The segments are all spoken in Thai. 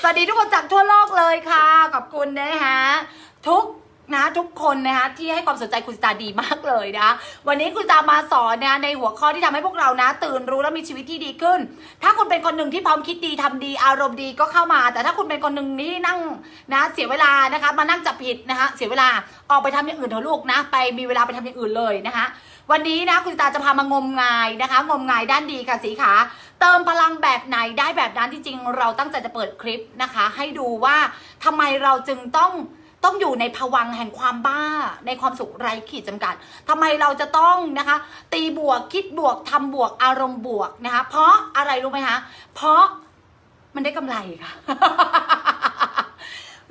สวัสดีทุกคนจากทั่วโลกเลยค่ะ ขอบคุณนะฮะทุก นะทุกคนนะคะที่ให้ความสนใจคุณสตาดีมากเลยนะวันนี้คุณตามาสอนนะในหัวข้อที่ทำให้พวกเรานะ ตื่นรู้และมีชีวิตที่ดีขึ้น ถ้าคุณเป็นคนหนึ่งที่พร้อมคิดดีทำดีอารมณ์ดีก็เข้ามา แต่ถ้าคุณเป็นคนหนึ่งที่นั่งนะเสียเวลานะคะมานั่งจับผิดนะคะเสียเวลาออกไปทำอย่างอื่นเถอะลูกนะ ไปมีเวลาไปทำอย่างอื่นเลยนะคะวันนี้นะคุณตาจะพามางมงายนะคะ งมงายด้านดีค่ะสีขาเติมพลังแบบไหนได้แบบนั้นที่จริง เราตั้งใจจะเปิดคลิปนะคะ ให้ดูว่าทำไมเราจึงต้อง ต้องอยู่ในภวังแห่งความบ้า ในความสุขไร้ขีดจำกัดทำไมเราจะต้องนะคะ ตีบวกคิดบวกทำบวกอารมณ์บวกนะคะ เพราะอะไรรู้ไหมคะเพราะมันได้กำไรค่ะ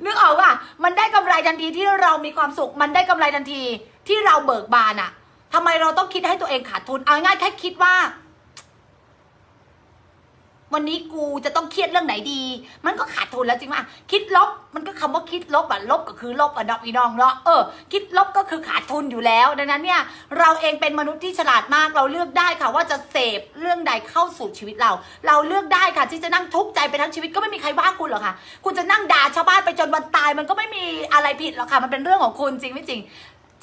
นึกออกว่ามันได้กำไรทันทีที่เรามีความสุข มันได้กำไรทันทีที่เราเบิกบานอะทำไมเราต้องคิดให้ตัวเองขาดทุนเอาง่ายแค่คิดว่า วันนี้กูจะต้องเครียดเรื่องไหนดี มันก็ขาดทุนแล้วจริงป่ะคิดลบมันก็คำว่าคิดลบอะลบก็คือลบอะดอกอีน้องเนาะเออคิดลบก็คือขาดทุนอยู่แล้ว ดังนั้นเนี่ยเราเองเป็นมนุษย์ที่ฉลาดมากเราเลือกได้ค่ะ ว่าจะเสพเรื่องใดเข้าสู่ชีวิตเรา เราเลือกได้ค่ะ ที่จะนั่งทุกข์ใจไปทั้งชีวิตก็ไม่มีใครว่าคุณหรอกค่ะ คุณจะนั่งด่าชาวบ้านไปจนวันตาย มันก็ไม่มีอะไรผิดหรอกค่ะมันเป็นเรื่องของคุณจริงไม่จริง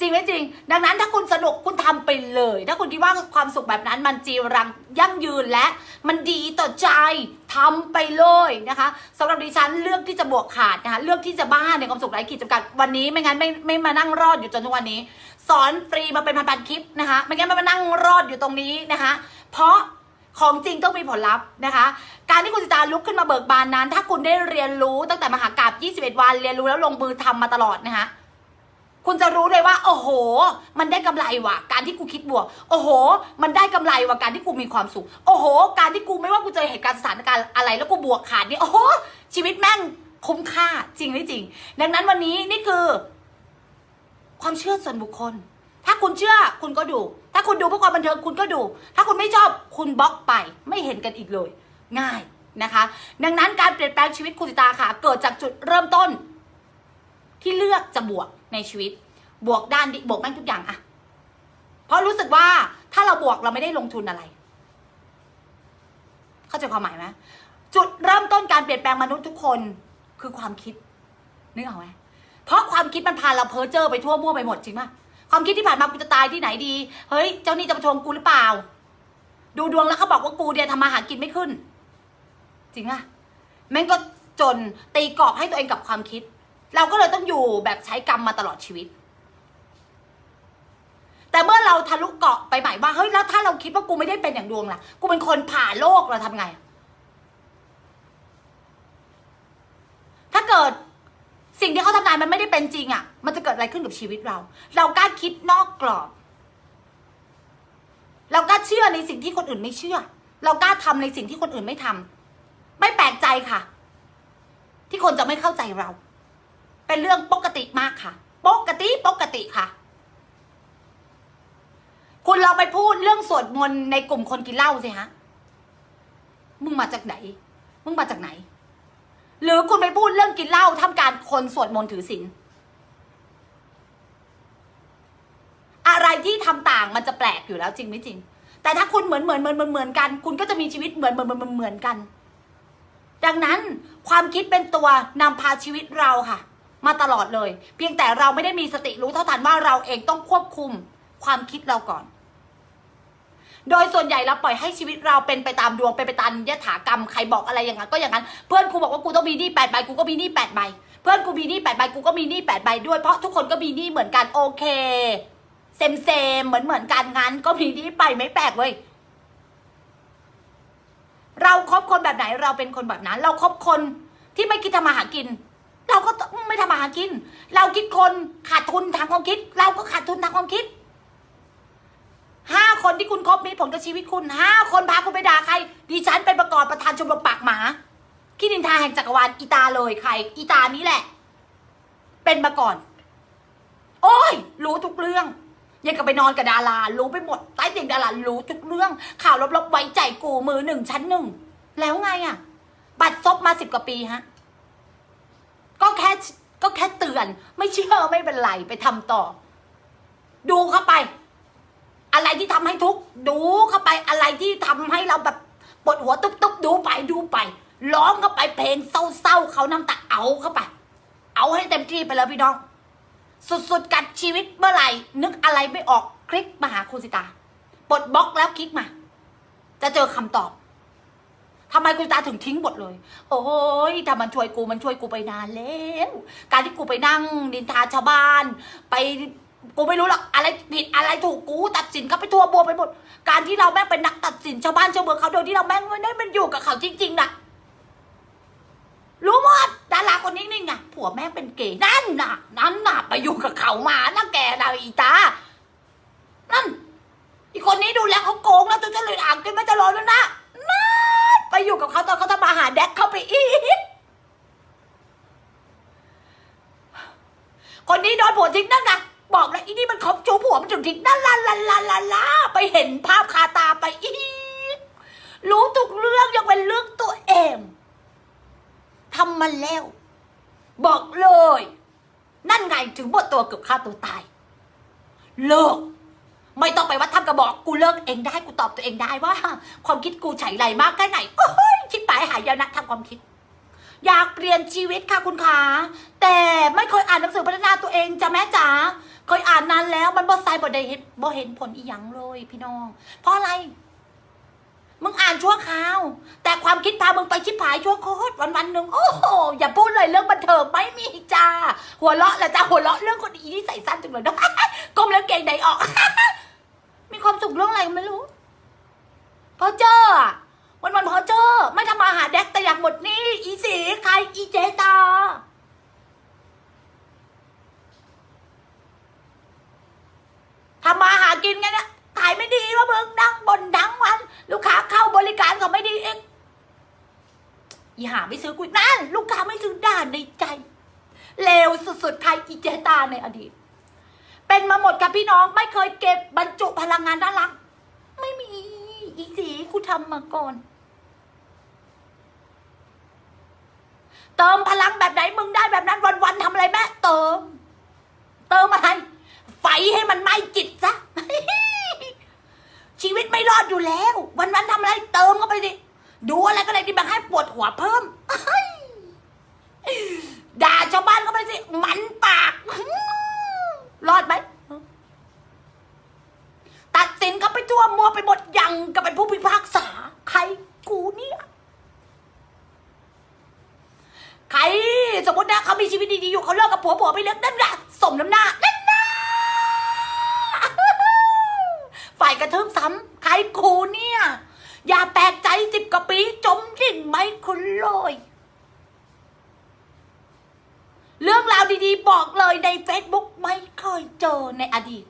จริงไหมจริง ดังนั้นถ้าคุณสนุกคุณทำไปเลย ถ้าคุณคิดว่าความสุขแบบนั้นมันจีรังยั่งยืนและ มันดีต่อใจทำไปเลยนะคะสำหรับดิฉันเลือกที่จะบวกขาดนะคะเลือกที่จะบ้าในความสุขไร้ขีดจำกัดวันนี้ไม่งั้นไม่ไม่มานั่งรอดอยู่จนทุกวันนี้ สอนฟรีมาเป็นพันๆคลิปนะคะไม่งั้นไม่มานั่งรอดอยู่ตรงนี้นะคะ เพราะของจริงต้องมีผลลัพธ์นะคะ การที่คุณสิตาลุกขึ้นมาเบิกบานนั้น ถ้าคุณได้เรียนรู้ตั้งแต่มหากราบ21 วัน เรียนรู้แล้วลงมือทำมาตลอดนะคะ คุณจะรู้เลยว่า โอ้โห มันได้กำไรว่ะ การที่กูคิดบวก โอ้โห มันได้กำไรว่ะการที่กูมีความสุข โอ้โห การที่กูไม่ว่ากูเจอเหตุการณ์สถานการณ์อะไร แล้วกูบวกขาดนี่โอ้โห ชีวิตแม่งคุ้มค่าจริงไม่จริง ดังนั้นวันนี้นี่คือ ความเชื่อส่วนบุคคล ถ้าคุณเชื่อคุณก็ดู ถ้าคุณดูเพื่อความบันเทิงคุณก็ดู ถ้าคุณไม่ชอบคุณบล็อกไป ไม่เห็นกันอีกเลย ง่ายนะคะ ดังนั้นการเปลี่ยนแปลงชีวิตคุณสิตาค่ะ เกิดจากจุดเริ่มต้น ที่เลือกจะบวก ในชีวิต บวกด้านบวกแม่งทุกอย่างอะเพราะรู้สึกว่าถ้าเราบวกเราไม่ได้ลงทุนอะไร เข้าใจความหมายไหมจุดเริ่มต้นการเปลี่ยนแปลงมนุษย์ทุกคนคือความคิดนึกออกไหมเพราะความคิดมันพาเราเพ้อเจ้อไปทั่วมั่วไปหมดจริงปะความคิดที่ผ่านมากูจะตายที่ไหนดี เฮ้ย เจ้านี่จะมาทวงกูหรือเปล่า ดูดวงแล้วเขาบอกว่ากูเนี่ยทำมาหากินไม่ขึ้น จริงอะแม่งก็จนตีกรอบให้ตัวเองกับความคิด เราก็เลยต้องอยู่แบบใช้กรรมมาตลอดชีวิต แต่เมื่อเราทะลุเกาะไปใหม่ว่าเฮ้ยแล้วถ้าเราคิดว่ากูไม่ได้เป็นอย่างดวงล่ะ กูเป็นคนผ่าโลกเราทำไง ถ้าเกิดสิ่งที่เขาทำนายมันไม่ได้เป็นจริงอะ่ะ มันจะเกิดอะไรขึ้นกับชีวิตเรา เรากล้าคิดนอกกรอบ เรากล้าเชื่อในสิ่งที่คนอื่นไม่เชื่อ เรากล้าทำในสิ่งที่คนอื่นไม่ทำไม่แปลกใจค่ะ ที่คนจะไม่เข้าใจเรา เป็นเรื่องปกติมากค่ะ ปกติปกติค่ะ คุณลองไปพูดเรื่องสวดมนต์ในกลุ่มคนกินเหล้าสิฮะ มึงมาจากไหน มึงมาจากไหน หรือคุณไปพูดเรื่องกินเหล้าทำการคนสวดมนต์ถือศีล อะไรที่ทำต่างมันจะแปลกอยู่แล้วจริงไม่จริง แต่ถ้าคุณเหมือนเหมือนเหมือนเหมือนเหมือนกัน คุณก็จะมีชีวิตเหมือนเหมือนเหมือนเหมือนเหมือนกัน ดังนั้นความคิดเป็นตัวนำพาชีวิตเราค่ะ มาตลอดเลย เพียงแต่เราไม่ได้มีสติรู้เท่าทันว่าเราเองต้องควบคุมความคิดเราก่อน โดยส่วนใหญ่เราปล่อยให้ชีวิตเราเป็นไปตามดวงเป็นไปตามยถากรรมใครบอกอะไรอย่างนั้นก็อย่างนั้น เพื่อนกูบอกว่ากูต้องมีหนี้แปดใบกูก็มีหนี้แปดใบเพื่อนกูมีหนี้แปดใบกูก็มีหนี้แปดใบด้วยเพราะทุกคนก็มีหนี้เหมือนกันโอเคเซมเซมเหมือนเหมือนกันงั้น ก็มีหนี้ไปไม่แปลกเว้ยเราครบคนแบบไหนเราเป็นคนแบบนั้น เราครบคนที่ไม่คิดทำมาหากิน เราก็ต้องไม่ทำมาหากิน เราคิดคนขาดทุนทางความคิด เราก็ขาดทุนทางความคิดห้าคนที่คุณคบมีผลกับชีวิตคุณห้าคนพาคุณไปด่าใครดิฉันเป็นประกอบประธานชมรมปากหมาคิดนินทาแห่งจักรวาลอีตาเลยใคร อีตานี้แหละ เป็นมาก่อน โอ้ย รู้ทุกเรื่องยังกับไปนอนกับดารา รู้ไปหมดใต้เตียงดารารู้ทุกเรื่อง ข่าวลบๆไว้ใจกูมือหนึ่งชั้นหนึ่งแล้วไงอะ่ะ บัตรซบมาสิบกว่าปีฮะ ก็แค่ก็แค่เตือน ไม่เชื่อไม่เป็นไรไปทำต่อ ดูเข้าไป อะไรที่ทำให้ทุกดูเข้าไปอะไรที่ทำให้เราแบบปวดหัวตุ๊บๆดูไปดูไปร้องเข้าไปเพลงเศร้าๆเขาน้ำตาเอาเข้าไป เอาให้เต็มที่ไปเลยพี่น้อง สุดๆกัดชีวิตเมื่อไหร่ นึกอะไรไม่ออกคลิกมาหาคุณสิตาปลดบล็อกแล้วคลิกมา จะเจอคำตอบ ทำไมคุณตาถึงทิ้งหมดเลย โอ้ยถ้ามันช่วยกูมันช่วยกูไปนานแล้ว การที่กูไปนั่งนินทาชาวบ้าน ไปกูไม่รู้หรอกอะไรผิดอะไรถูกกูตัดสินเขาไปทั่วบัวไปหมด การที่เราแม่งเป็นนักตัดสินชาวบ้านชาวเมืองเขาโดยที่เราแม่งไม่ได้มันอยู่กับเขาจริงๆนะรู้หมดดาราคนนี้นี่ไงผัวแม่งเป็นเกย์นั่นน่ะ นั่นน่ะไปอยู่กับเขามาน่ะแกน่ะอีตา นั่นอีคนนี้ดูแลเขาโกงแล้วตัวจะเลยอ่างกินไม่จะรอแล้วนะ ไปอยู่กับเขาตอนเขาทำมาหารแดกเข้าไปอีก คนนี้โดนผัวทิ้งนั่นไงบอกแล้วอีนี่มันคบชู้ผัวมันถึงทิ้งนั่นลาลาลาลาลาไปเห็นภาพคาตาไปอีกรู้ทุกเรื่องยังเป็นเรื่องตัวเองทำมาแล้ว บอกเลย นั่นไงถึงหมดตัวเกือบฆ่าตัวตาย เลิก ไม่ต้องไปวัดทำกระบอกกูเลิกเองได้กูตอบตัวเองได้ว่า ความคิดกูไฉไหลมากแค่ไหนโอ้ยคิดไปหายยาวนะทำความคิด อยากเปลี่ยนชีวิตค่ะคุณขาแต่ไม่เคยอ่านหนังสือพัฒนาตัวเองจ้ะแม่จ๋าเคยอ่านนานแล้วมันบ่ไซบ่ได้เห็นบ่เห็นผลอีหยังเลย พี่น้อง เพราะอะไร มึงอ่านชั่วคราว แต่ความคิดพามึงไปชิบหายชั่วโคตรวันวันหนึ่งโอ้โหอย่าพูดเลยเรื่องบันเทิงไม่มีจ้า หัวเราะแหละจ้าหัวเราะเรื่องคนอีที่ใส่สั้นจังเลยนะก้มแล้วเกงใดออก มีความสุขเรื่องอะไรไม่รู้พอเจอวันวันพอเจอไม่ทำมาหาแดกแต่อยากหมดนี่อีสีใครอีเจตาทำมาหากินไงเนี่ยายไม่ดีว่ามืองนั่งบนทั้งวัน ลูกค้าเข้าบริการก็ไม่ดีเองอีหาไม่ซื้อกุยนั่นลูกค้าไม่ซื้อด่านในใจเลวสุดๆใครอีเจตาในอดีต เป็นมาหมดกับพี่น้องไม่เคยเก็บบรรจุพลังงานด้านหลังไม่มีอีสีกูทำมาก่อน เติมพลังแบบไหนมึงได้แบบนั้นวันๆทำอะไรแม่เติม เติมอะไรไฟให้มันไหม้จิตซะ ชีวิตไม่รอดอยู่แล้ว วันๆทำอะไรเติมเข้าไปสิดูอะไรก็ได้ที่มันให้ปวดหัวเพิ่มด่าชาวบ้านเข้าไปสิมันปากรอดไหมตัดสินเขาไปทั่วมัวไปหมดยังกับเป็นผู้พิพากษา ใครกูเนี่ยใครสมมตินะเขามีชีวิตดีๆอยู่เขาเลิกกับผัวผัวไปเลิกนั่นแหละสมน้ำหน้านั่นนะ ฝ่ายกระทืบ ซ้ำใครกูเนี่ย อย่าแปลกใจสิบกว่าปี จมดิ่งไหมคุณเลยเรื่องราวดีๆ บอกเลยใน Facebook ไม่เคยเจอในอดีต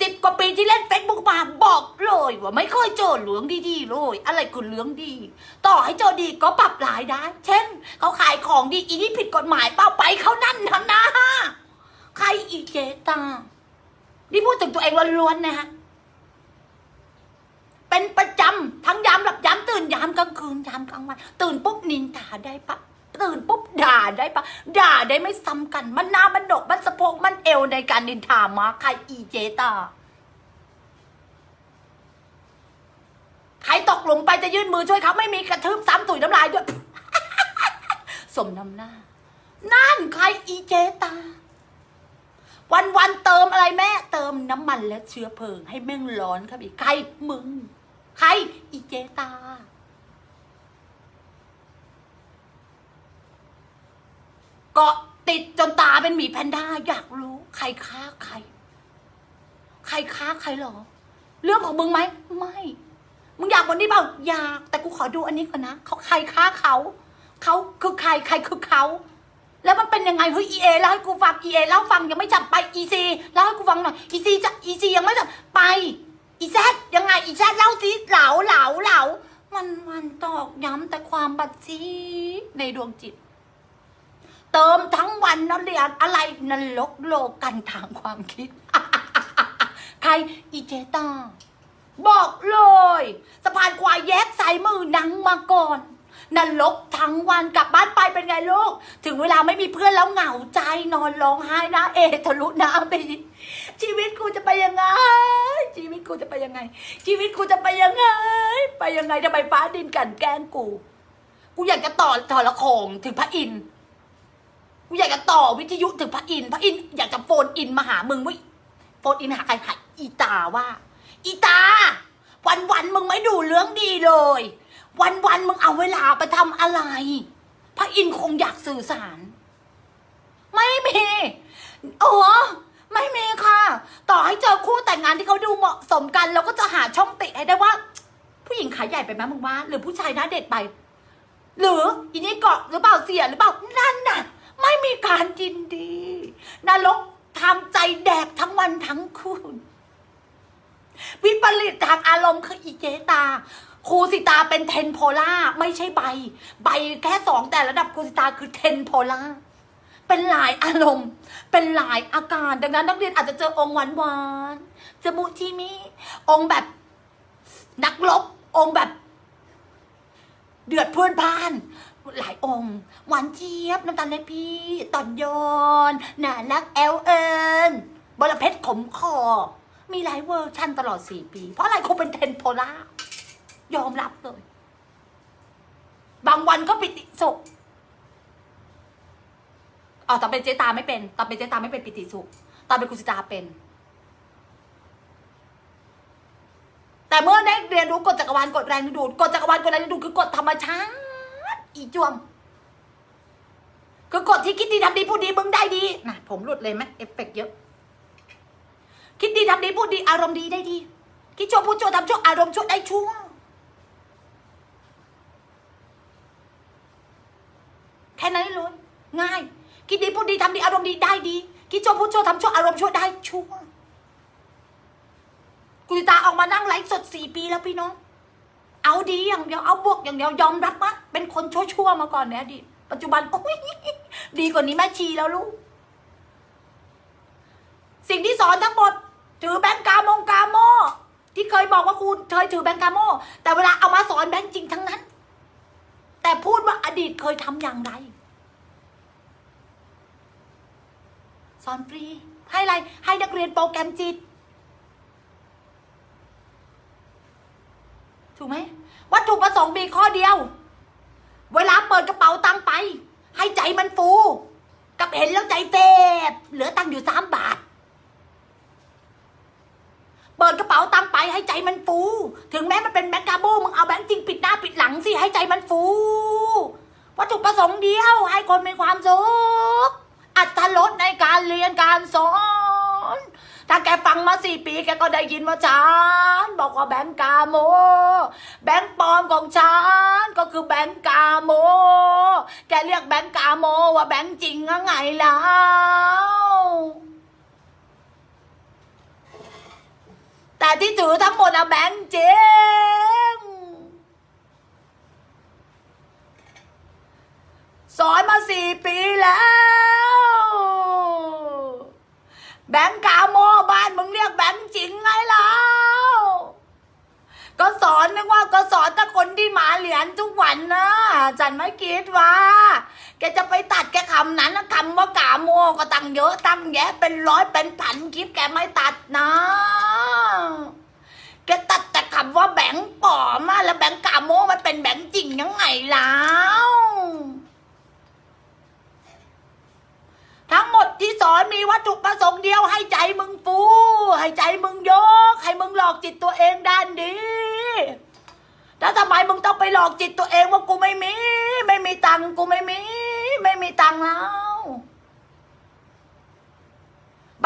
สิบกว่าปีที่เล่นเฟซบุ๊กมาบอกเลยว่าไม่เคยเจอเหลืองดีๆเลยอะไรคือเหลืองดี ต่อให้เจอดีก็ปรับหลายได้ เช่น เขาขายของดีอีนี่ผิดกฎหมายเป้าไปเขานั่นทำนะใครอีเจตานี่พูดถึงตัวเองล้วนๆนะฮะ เป็นประจำทั้งยามหลับยามตื่นยามกลางคืนยามกลางวัน ตื่นปุ๊บนินทาได้ปะตื่นปุ๊บด่าได้ปะด่าได้ไม่ซ้ำกัน มันหน้ามันดกมันสะโพกมันเอวในการนินทามาใครอีเจตาใครตกหลุมไปจะยื่นมือช่วยเขาไม่มีกระทืบซ้ำตุ๋ยน้ำลายด้วยสมน้ำหน้า นั่นใครอีเจตา วันวันเติมอะไรแม่ เติมน้ำมันและเชื้อเพลิง ให้แม่งร้อนครับอีกใครมึง ใคร อีเจตา เกาะติดจนตาเป็นหมีแพนด้าอยากรู้ ใครฆ่าใคร ใครฆ่าใครหรอ เรื่องของมึงไหม ไม่ มึงอยากบนนี้เปล่า อยาก แต่กูขอดูอันนี้ก่อนนะเขาใครฆ่าเขา เขาคือใคร ใครคือเขา แล้วมันเป็นยังไง เฮ้ย EA เล่าให้กูฟัง EA เล่าฟังยังไม่จับไป EC เล่าให้กูฟังหน่อย EC จะ EC ยังไม่จับไป EZ ยังไง EZ เล่าสิเหลาเหลาเหลามันมันตอกย้ำแต่ความบัดซีในดวงจิต เติมทั้งวันนะเรียนอะไรนรกโลกกันทางความคิด ใครอีเจตาบอกเลยสะพานควายแยกสายมือนังมาก่อนนรกทั้งวันกลับบ้านไปเป็นไงลูก ถึงเวลาไม่มีเพื่อนแล้วเหงาใจนอนร้องไห้นะเอทะลุน้ำไป ชีวิตกูจะไปยังไง ชีวิตกูจะไปยังไง ชีวิตกูจะไปยังไง ไปยังไงทำไมฟ้าดินกันแกล้งกู กูอยากจะต่อทรโขงถึงพระอินทร์กูอยากจะต่อวิทยุถึงพระอินทร์พระอินทร์อยากจะโฟนอินมาหามึงวิโฟนอินหาใครหาอีตาว่า อีตา วันวันมึงไม่ดูเรื่องดีเลย วันวันมึงเอาเวลาไปทำอะไร พระอินทร์คงอยากสื่อสาร ไม่มีเออ ไม่มีค่ะ ต่อให้เจอคู่แต่งงานที่เขาดูเหมาะสมกันเราก็จะหาช่องติให้ได้ว่า ผู้หญิงขาใหญ่ไปไหมมึงว่า หรือผู้ชายหน้าเด็ดไป หรืออีนี่เกาะหรือเปล่าเสียหรือเปล่านั่นน่ะ ไม่มีการยินดีนรกทำใจแดกทั้งวันทั้งคืนวิปริตทางอารมณ์คืออีเจตาครูสิตาเป็นเทนโพล่าไม่ใช่ใบ ใบแค่สองแต่ระดับครูสิตาคือเทนโพล่า เป็นหลายอารมณ์ เป็นหลายอาการ ดังนั้นนักเรียนอาจจะเจอองค์หวานหวานๆเจอมุจิมิองค์แบบนักรบองค์แบบ เดือดเพื่อนบ้าน หลายองค์ หวานเจี๊ยบน้ำตาลในพี่ตอนโยนน่ารักแอลเอิญบรเพชรขมคอ มีหลายเวอร์ชันตลอดสี่ปี เพราะอะไรคงเป็นเทนโพล่ายอมรับเลย บางวันก็ปิติสุข อ๋อตอนเป็นเจตาไม่เป็นตอนเป็นเจตาไม่เป็นปิติสุขตอนเป็นกุสิตาเป็น แต่เมื่อได้เรียนรู้กฎจักรวาลกฎแรงดึงดูดกฎจักรวาลกฎแรงดึงดูดคือกฎธรรมชาติอีจวม คือกฎที่คิดดีทำดีพูดดีมึงได้ดีนะผมหลุดเลยไหมเอฟเฟกต์เยอะ คิดดีทำดีพูดดีอารมณ์ดีได้ดี คิดชั่วพูดชั่วทำชั่วอารมณ์ชั่วได้ชั่วแค่นั้นเลยง่าย คิดดีพูดดีทำดีอารมณ์ดีได้ดี คิดชั่วพูดชั่วทำชั่วอารมณ์ชั่วได้ชั่วกุลิตาออกมานั่งไลฟ์สดสี่ปีแล้วพี่น้อง เอาดีอย่างเดียวเอาบวกอย่างเดียวยอมรับว่าเป็นคนชั่วๆมาก่อนในอดีตปัจจุบันโอ้ยดีกว่านี้แม่ชีแล้วลูก สิ่งที่สอนทั้งหมด ถือแบงกามงกาโมที่เคยบอกว่าครูเคยถือแบงกาโมแต่เวลาเอามาสอนแบงจริงทั้งนั้น แต่พูดว่าอดีตเคยทำอย่างไร สอนฟรี ให้อะไร ให้นักเรียนโปรแกรมจิต ถูกไหม วัตถุประสงค์มีข้อเดียว เวลาเปิดกระเป๋าตังไป ให้ใจมันฟู กับเห็นแล้วใจเฟบเหลือตังอยู่สามบาท เปิดกระเป๋าตังไปให้ใจมันฟู ถึงแม้มันเป็นแบงก์กาโบมึงเอาแบงก์จริงปิดหน้าปิดหลังสิให้ใจมันฟู วัตถุประสงค์เดียว ให้คนมีความสุขอัตลดในการเรี ยนการสอนถ้าแกฟังมาสี่ปีแกก็ได้ยินว่าฉันบอกว่าแบงก์กาโม แบงก์ปลอมของฉันก็คือแบงก์กาโม แกเรียกแบงก์กาโมว่าแบงก์จริงอะไงแล้วแต่ที่ถือทั้งหมดอะแบงก์จริงสอนมาสี่ปีแล้ว แบงก์กาโมบ้านมึงเรียกแบงก์จริงไงแล้ว ก็สอนนึกว่าก็สอนแต่คนที่หมาเหรียญทุกวันนะจันไม่คิดว่า แกจะไปตัดแกคำนั้นนะคำว่ากาโมก็ตั้งเยอะตั้งแยะเป็นร้อยเป็นพันคลิปแกไม่ตัดนะ แกตัดแต่คำว่าแบงก์ปลอมอะแล้วแบงก์กาโมมันเป็นแบงก์จริงยังไงแล้ว ทั้งหมดที่สอนมีวัตถุประสงค์เดียวให้ใจมึงฟู ให้ใจมึงยก ให้มึงหลอกจิตตัวเองด้านดีแล้วทำไมมึงต้องไปหลอกจิตตัวเองว่ากูไม่มี ไม่มีตังค์กูไม่มี ไม่มีตังค์แล้ว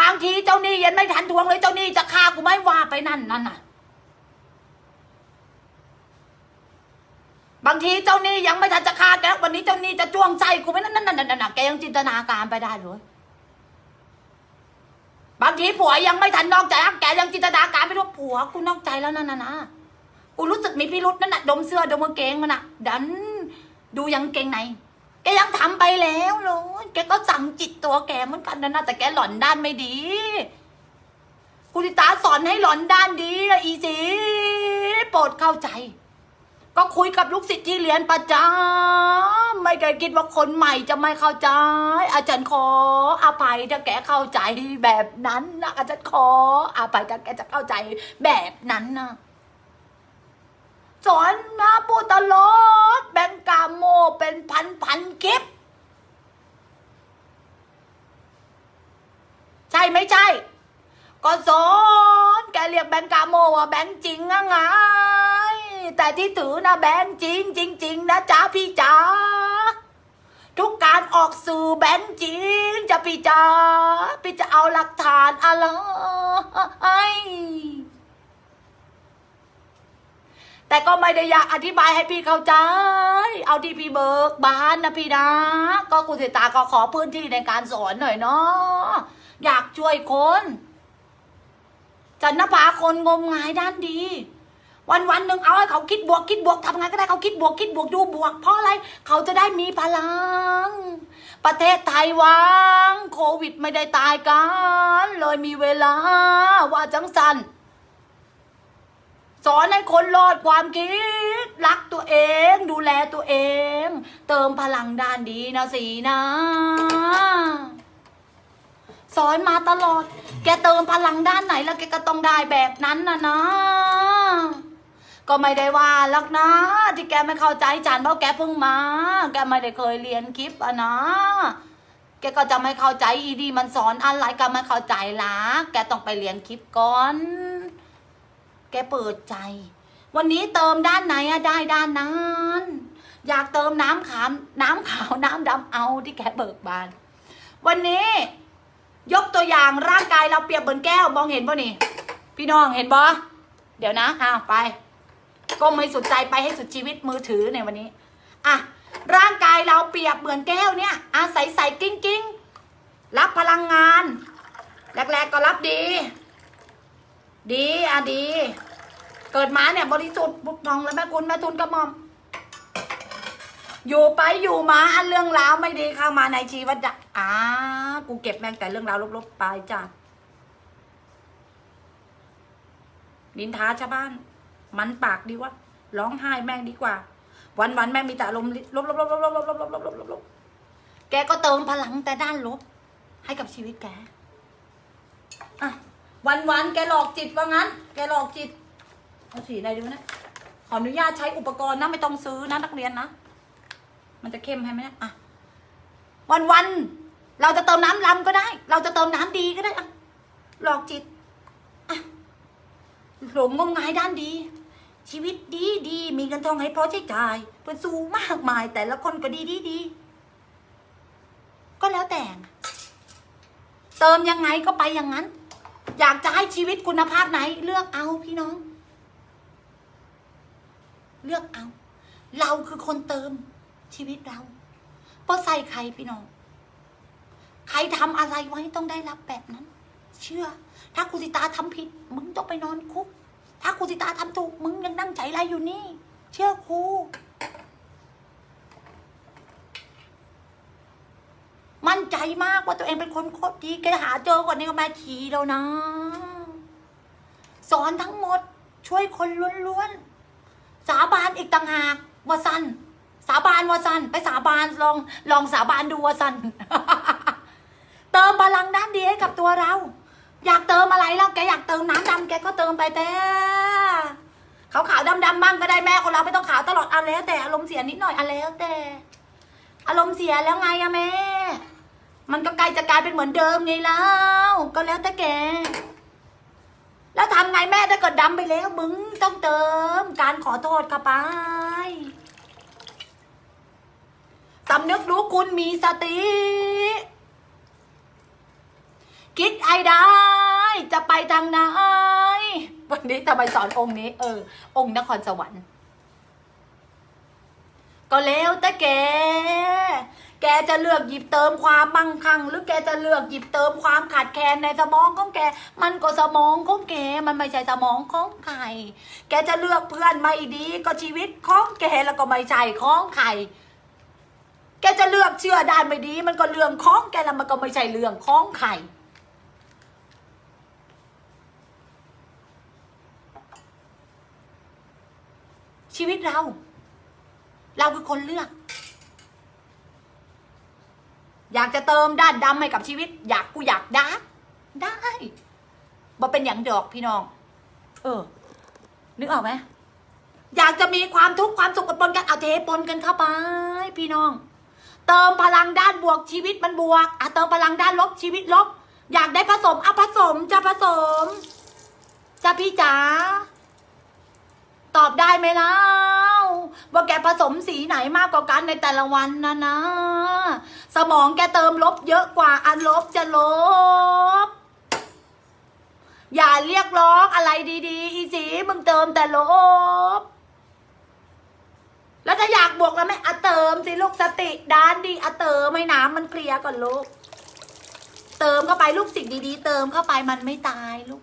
บางทีเจ้าหนี้ยังไม่ทันทวงเลยเจ้าหนี้จะฆ่า กูไม่ว่าไปนั่นนั่นน่ะ บางทีเจ้านี้ยังไม่ทันจะฆ่าแกวันนี้เจ้านี้จะจ้วงใจกูไม่นั่นนั่นนั่นนั่นแกยังจินตนาการไปได้เลยบางทีผัวยังไม่ทันนอกใจแกยังจินตนาการไปว่าผัวกูนอกใจแล้วนั่นน่ะนะกูรู้สึกมีพิรุษนั่นน่ะดมเสื้อดมกางเกงมันน่ะ ดัน ดูยังเกงในแกยังทำไปแล้วเลยแกก็สั่งจิตตัวแกเหมือนกันนะน่ะแต่แกหล่อนด้านไม่ดี คุณติตาสอนให้หลอนด้านดีละอีสีโปรดเข้าใจ ก็คุยกับลูกศิษย์ที่เรียนประจำไม่เคยคิดว่าคนใหม่จะไม่เข้าใจ อาจารย์ขออภัยถ้าแกเข้าใจแบบนั้นนะอาจารย์ขออภัยถ้าแกจะเข้าใจแบบนั้นนะสอนมาพูดตลอดแบงกาโมเป็นพันพันๆคลิป ใช่ไม่ใช่ ก็สอนแกเรียกแบงก์กาโมว่าแบงก์จริงอะไง แต่ที่ถือนะแบงก์จริงจริง ๆ นะจ๊ะพี่จ๋าทุกการออกสื่อแบงก์จริงจะพี่จ๋าพี่จะเอาหลักฐานอะไรแต่ก็ไม่ได้อยากอธิบายให้พี่เข้าใจ เอาที่พี่เบิกบานนะพี่นะ ก็คุณสิตาก็ขอพื้นที่ในการสอนหน่อยเนาะอยากช่วยคน จันนภาคนงมงายด้านดี วันวันหนึ่งเอาให้เขาคิดบวกคิดบวกทำไงก็ได้เขาคิดบวกคิดบวกดูบวก เพราะอะไรเขาจะได้มีพลัง ประเทศไทยวางโควิดไม่ได้ตายกัน เลยมีเวลาว่าจังสันสอนให้คนรอดความคิด รักตัวเอง ดูแลตัวเอง เติมพลังด้านดีนะสีนะ สอนมาตลอด แกเติมพลังด้านไหนแล้วแกก็ต้องได้แบบนั้นนะนะ ก็ไม่ได้ว่าหรอกนะ ที่แกไม่เข้าใจจานเพราะแกเพิ่งมา แกไม่ได้เคยเรียนคลิปอะนะ แกก็จะไม่เข้าใจอีดีมันสอนอะไรก็ไม่เข้าใจละแกต้องไปเรียนคลิปก่อน แกเปิดใจ วันนี้เติมด้านไหนอะได้ด้านนั้น อยากเติมน้ำขาวน้ำขาวน้ำดำเอาที่แกเบิกบาน วันนี้ ยกตัวอย่างร่างกายเราเปรียบเหมือนแก้วมองเห็นป่ะนี่ พี่น้องเห็นบ่เดี๋ยวนะอ้าวไปก้มให้สุดใจไปให้สุดชีวิตมือถือในวันนี้อะร่างกายเราเปรียบเหมือนแก้วเนี่ยอาศัยใส่กิ้งกิ้งรับพลังงานแรกๆก็รับดี ดีอะดี เกิดมาเนี่ยบริสุทธิ์บุกทองและแม่คุณแม่ทุนกระหม่อม อยู่ไปอยู่มาอันเรื่องราวไม่ดีเข้ามาในชีวิตอะอ่ากูเก็บแม่งแต่เรื่องราวลบๆไปจ้ะนินทาชาวบ้าน มันปากดีวะร้องไห้แม่งดีกว่า วันวันแม่งมีแต่อารมณ์ลบๆๆๆๆๆๆๆๆๆๆแกก็เติมพลังแต่ด้านลบ ให้กับชีวิตแกอะวันวันแกหลอกจิตว่างั้น แกหลอกจิตเอาสีอะไรดีวะนี่ยขออนุญาตใช้อุปกรณ์นะไม่ต้องซื้อนะนักเรียนนะ มันจะเข้มให้ไหมเนี่ยอะวันวันๆเราจะเติมน้ำลำก็ได้ เราจะเติมน้ำดีก็ได้อะหลอกจิตอะหลงงมงายด้านดี ชีวิตดีดีมีเงินทองให้พอใช้จ่ายเพื่อนสูงมากมาย แต่ละคนก็ดีดีดีก็แล้วแต่ เติมยังไงก็ไปอย่างนั้น อยากจะให้ชีวิตคุณภาพไหน เลือกเอาพี่น้อง เลือกเอา เราคือคนเติม ชีวิตเราเพราะใส่ใครพี่น้อง ใครทำอะไรไว้ต้องได้รับแบบนั้น เชื่อ ถ้าคุณสิตาทำผิด มึงต้องไปนอนคุก ถ้าคุณสิตาทำถูกมึงยังนั่งใจไรอยู่นี่ เชื่อครูมั่นใจมากว่าตัวเองเป็นคนโคตรดีแกหาเจอกว่านี้ก็ม่ชีแล้วนะ สอนทั้งหมดช่วยคนล้วนๆ สาบานอีกต่างหากว่าสั้น สาบานว่าสันไปสาบานลองลองสาบานดูว่าสันเติมพลังด้านดีให้กับตัวเรา อยากเติมอะไรแล้วแกอยากเติมน้ำดำแกก็เติมไปแต่ขาวขาวดำดำๆบ้างก็ได้แม่คนเราไม่ต้องขาวตลอดเอาแล้วแต่อารมณ์เสียนิดหน่อยเอาแล้วแต่ อารมณ์เสียแล้วไงอะแม่ มันก็ใกล้จะกลายเป็นเหมือนเดิมไงแล้วก็แล้วแต่แกแล้วทำไงแม่ถ้าเกิดดำไปแล้วมึงต้องเติมการขอโทษเข้าไป สำนึกรู้คุณมีสติ คิดไอได้ จะไปทางไหน วันนี้ทำไมสอนองค์นี้ เออ องค์นครสวรรค์ ก็แล้วแต่แก แกจะเลือกหยิบเติมความมั่งคั่งหรือแกจะเลือกหยิบเติมความขาดแคลนในสมองของแก มันก็สมองของแก มันไม่ใช่สมองของใคร แกจะเลือกเพื่อนไม่ดี ก็ชีวิตของแกแล้วก็ไม่ใช่ของใคร แกจะเลือกเชื่อด้านไม่ดี มันก็เรื่องของแกแล้วมันก็ไม่ใช่เรื่องของใครชีวิตเรา เราคือคนเลือก อยากจะเติมด้านดำให้กับชีวิต อยากกูอยากดาร์กได้บ่เป็นอย่างดอกพี่น้อง เออ นึกออกไหมอยากจะมีความทุกข์ความสุขปนกันเอาเทปนกันเข้าไป พี่น้อง เติมพลังด้านบวกชีวิตมันบวกอะเติมพลังด้านลบชีวิตลบ อยากได้ผสมอะผสมจะผสมจะพี่จ๋าตอบได้ไหมเล่าว่าแกผสมสีไหนมากกว่ากันในแต่ละวันนะนะ สมองแกเติมลบเยอะกว่าอันลบจะลบ อย่าเรียกร้องอะไรดีๆ อีสีมึงเติมแต่ลบ แล้วถ้าอยากบวกแล้วไหม่เติมสิลูกสติด้านดีอะเติมให้น้ำมันเคลียร์ก่อนลูก เติมเข้าไปลูกสิ่งดีๆ เติมเข้าไปมันไม่ตายลูก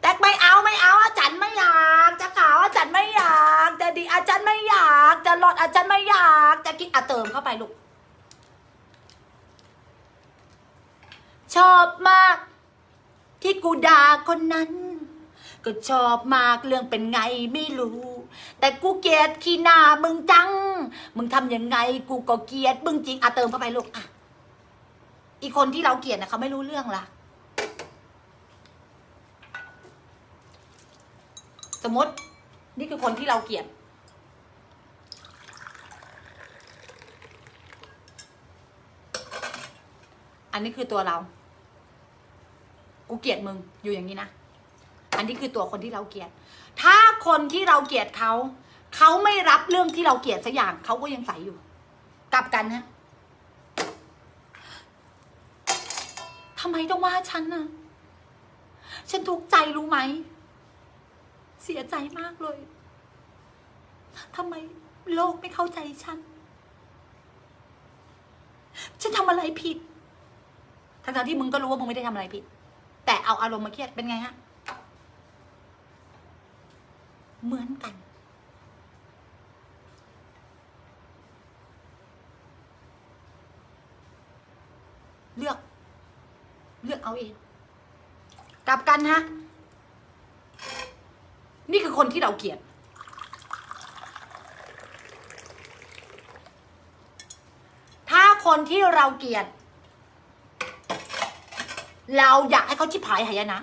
แต่ไม่เอาไม่เอาอาจารย์ไม่อยากจะขาวอาจารย์ไม่อยากจะดีอาจารย์ไม่อยาก จะหลอดอาจารย์ไม่อยากจะกินอะเติมเข้าไปลูก ชอบมาก ที่กูด่าคนนั้น ก็ชอบมากเรื่องเป็นไงไม่รู้ แต่กูเกลียดขี้หน้ามึงจัง มึงทำยังไง กูก็เกลียดมึงจริงอะเติมเข้าไปลูกอะอีกคนที่เราเกลียดนะเขาไม่รู้เรื่องละสมมตินี่คือคนที่เราเกลียดอันนี้คือตัวเรา กูเกลียดมึงอยู่อย่างนี้นะ อันนี้คือตัวคนที่เราเกลียด ถ้าคนที่เราเกลียดเขา เขาไม่รับเรื่องที่เราเกลียดสักอย่างเขาก็ยังใส่อยู่ กลับกันนะทำไมต้องว่าฉันน่ะ ฉันทุกข์ใจรู้ไหม เสียใจมากเลยทำไมโลกไม่เข้าใจฉัน ฉันทำอะไรผิด ทั้งๆที่มึงก็รู้ว่ามึงไม่ได้ทำอะไรผิด แต่เอาอารมณ์มาเครียดเป็นไงฮะ เหมือนกัน เลือก เลือกเอาเองกลับกันฮะ นี่คือคนที่เราเกลียดถ้าคนที่เราเกลียด เราอยากให้เขาชิบหายหายนะ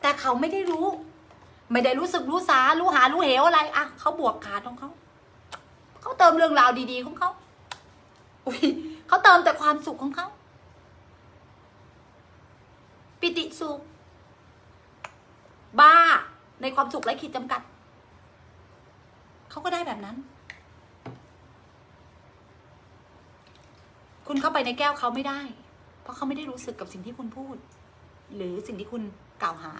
แต่เขาไม่ได้รู้ ไม่ได้รู้สึกรู้สารู้หารู้เหวอะไรอะเขาบวกขาดของเขาเขาเติมเรื่องราวดีๆของเขาอุ้ยเขาเติมแต่ความสุขของเขาปิติสุข บ้าในความสุขไร้ขีดจำกัด เขาก็ได้แบบนั้น คุณเข้าไปในแก้วเขาไม่ได้ เพราะเขาไม่ได้รู้สึกกับสิ่งที่คุณพูด หรือสิ่งที่คุณกล่าวหา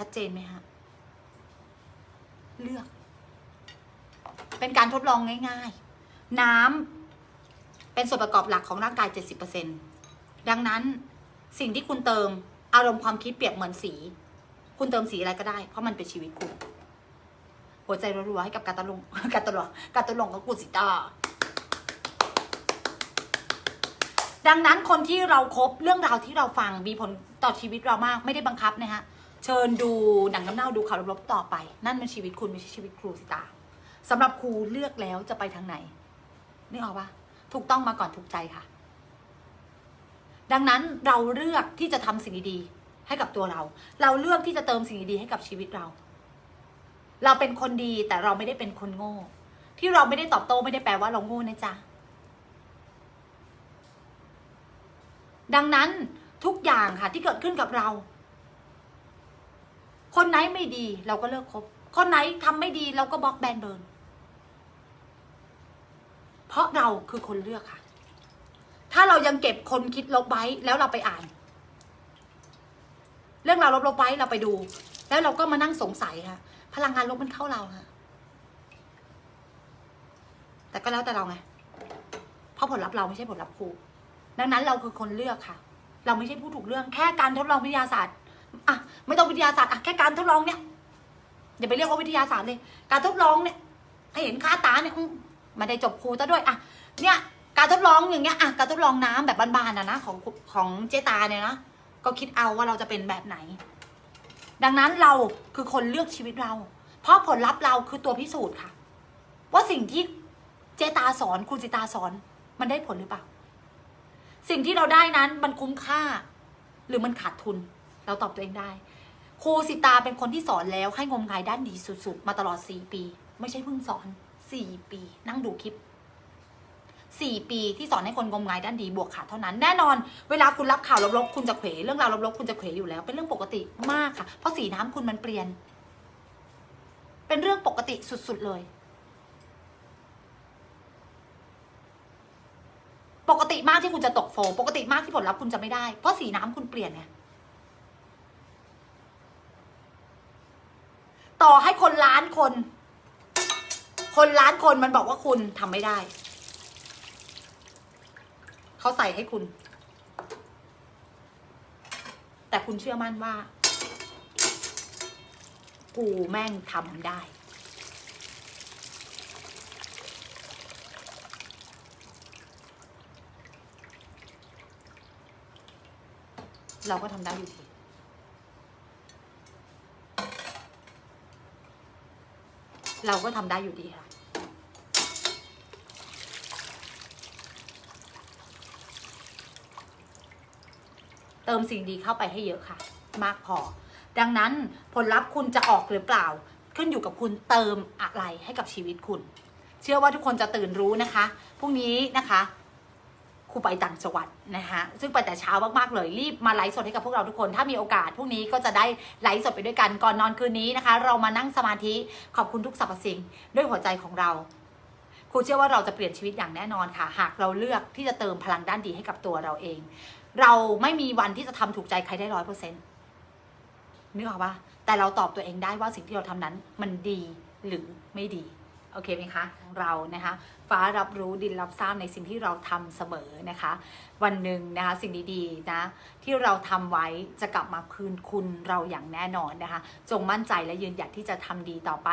ชัดเจนไหมฮะ เลือก เป็นการทดลองง่าย ๆ น้ำเป็นส่วนประกอบหลักของร่างกาย 70%ดังนั้นสิ่งที่คุณเติมอารมณ์ความคิดเปรียบเหมือนสี คุณเติมสีอะไรก็ได้ เพราะมันเป็นชีวิตคุณ หัวใจรัวๆให้กับการตะลงการตะลงการตะลงกับกูสิตาดังนั้นคนที่เราครบเรื่องราวที่เราฟังมีผลต่อชีวิตเรามากไม่ได้บังคับนะฮะ เชิญดูหนังน้ำเน่าดูข่าวลบๆต่อไป นั่นเป็นชีวิตคุณไม่ใช่ชีวิตครูสิตาสำหรับครูเลือกแล้วจะไปทางไหนนึกออกปะถูกต้องมาก่อนถูกใจค่ะ ดังนั้นเราเลือกที่จะทำสิ่งดีๆให้กับตัวเรา เราเลือกที่จะเติมสิ่งดีๆให้กับชีวิตเรา เราเป็นคนดีแต่เราไม่ได้เป็นคนโง่ ที่เราไม่ได้ตอบโต้ไม่ได้แปลว่าเราโง่นะจ๊ะดังนั้นทุกอย่างค่ะที่เกิดขึ้นกับเรา คนไหนไม่ดีเราก็เลิกคบ คนไหนทำไม่ดีเราก็บล็อกแบนเบิน เพราะเราคือคนเลือกค่ะ ถ้าเรายังเก็บคนคิดลบไว้แล้วเราไปอ่าน เรื่องราวลบๆไว้เราไปดู แล้วเราก็มานั่งสงสัยค่ะ พลังงานลบมันเข้าเราค่ะ แต่ก็แล้วแต่เราไง เพราะผลลัพธ์เราไม่ใช่ผลลัพธ์ครูดังนั้นเราคือคนเลือกค่ะ เราไม่ใช่ผู้ถูกเรื่อง แค่การทดลองวิทยาศาสตร์ อะไม่ต้องวิทยาศาสตร์อะแค่การทดลองเนี่ยอย่าไปเรียกว่าวิทยาศาสตร์เลย การทดลองเนี่ยให้เห็นค่าตาเนี่ยมาได้จบครูซะด้วยอะเนี่ยการทดลองอย่างเงี้ยอะการทดลองน้ำแบบบานๆนะนะของของเจตาเนี่ยนะก็คิดเอาว่าเราจะเป็นแบบไหน ดังนั้นเราคือคนเลือกชีวิตเรา เพราะผลลัพธ์เราคือตัวพิสูจน์ค่ะ ว่าสิ่งที่เจตาสอนคุณสิตาสอนมันได้ผลหรือเปล่า สิ่งที่เราได้นั้นมันคุ้มค่า หรือมันขาดทุน เราตอบตัวเองได้ ครูสิตาเป็นคนที่สอนแล้วให้งมงายด้านดีสุด ๆ มาตลอด 4 ปี ไม่ใช่เพิ่งสอน 4 ปี นั่งดูคลิป 4 ปีที่สอนให้คนงมงายด้านดีบวกขาดเท่านั้นแน่นอน เวลาคุณรับข่าวลบๆคุณจะเขวเรื่องราวลบๆคุณจะเขวอยู่แล้วเป็นเรื่องปกติมากค่ะ เพราะสีน้ำคุณมันเปลี่ยน เป็นเรื่องปกติสุดๆเลยปกติมากที่คุณจะตกโฟ ปกติมากที่ผลลัพธ์คุณจะไม่ได้ เพราะสีน้ำคุณเปลี่ยนไง ต่อให้คนล้านคน คนล้านคนมันบอกว่าคุณทำไม่ได้ เขาใส่ให้คุณ แต่คุณเชื่อมั่นว่า กูแม่งทำได้เราก็ทำได้อยู่ดี เราก็ทำได้อยู่ดีค่ะ เติมสิ่งดีเข้าไปให้เยอะค่ะ มากพอ ดังนั้นผลลัพธ์คุณจะออกหรือเปล่า ขึ้นอยู่กับคุณเติมอะไรให้กับชีวิตคุณ เชื่อว่าทุกคนจะตื่นรู้นะคะพรุ่งนี้นะคะ ครูไปต่างจังหวัดนะคะซึ่งไปแต่เช้ามากๆเลยรีบมาไลฟ์สดให้กับพวกเราทุกคน ถ้ามีโอกาสพรุ่งนี้ก็จะได้ไลฟ์สดไปด้วยกันก่อนนอนคืนนี้นะคะ เรามานั่งสมาธิขอบคุณทุกสรรพสิ่งด้วยหัวใจของเราครูเชื่อว่าเราจะเปลี่ยนชีวิตอย่างแน่นอนค่ะ หากเราเลือกที่จะเติมพลังด้านดีให้กับตัวเราเอง เราไม่มีวันที่จะทำถูกใจใครได้ร้อยเปอร์เซ็นต์นึกออกปะแต่เราตอบตัวเองได้ว่าสิ่งที่เราทำนั้นมันดีหรือไม่ดี โอเคไหมคะเรานะคะ ฟ้ารับรู้ดินรับทราบในสิ่งที่เราทำเสมอนะคะ วันหนึ่งนะคะสิ่งดีๆนะที่เราทำไว้จะกลับมาคืนคุณเราอย่างแน่นอนนะคะ จงมั่นใจและยืนหยัดที่จะทำดีต่อไป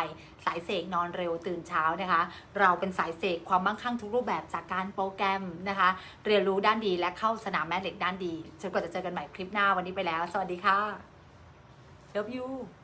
สายเสกนอนเร็วตื่นเช้านะคะ เราเป็นสายเสกความมั่งคั่งทุกรูปแบบจากการโปรแกรมนะคะ เรียนรู้ด้านดีและเข้าสนามแม่เหล็กด้านดีจนกว่าจะเจอกันใหม่คลิปหน้าวันนี้ไปแล้ว สวัสดีค่ะ Love you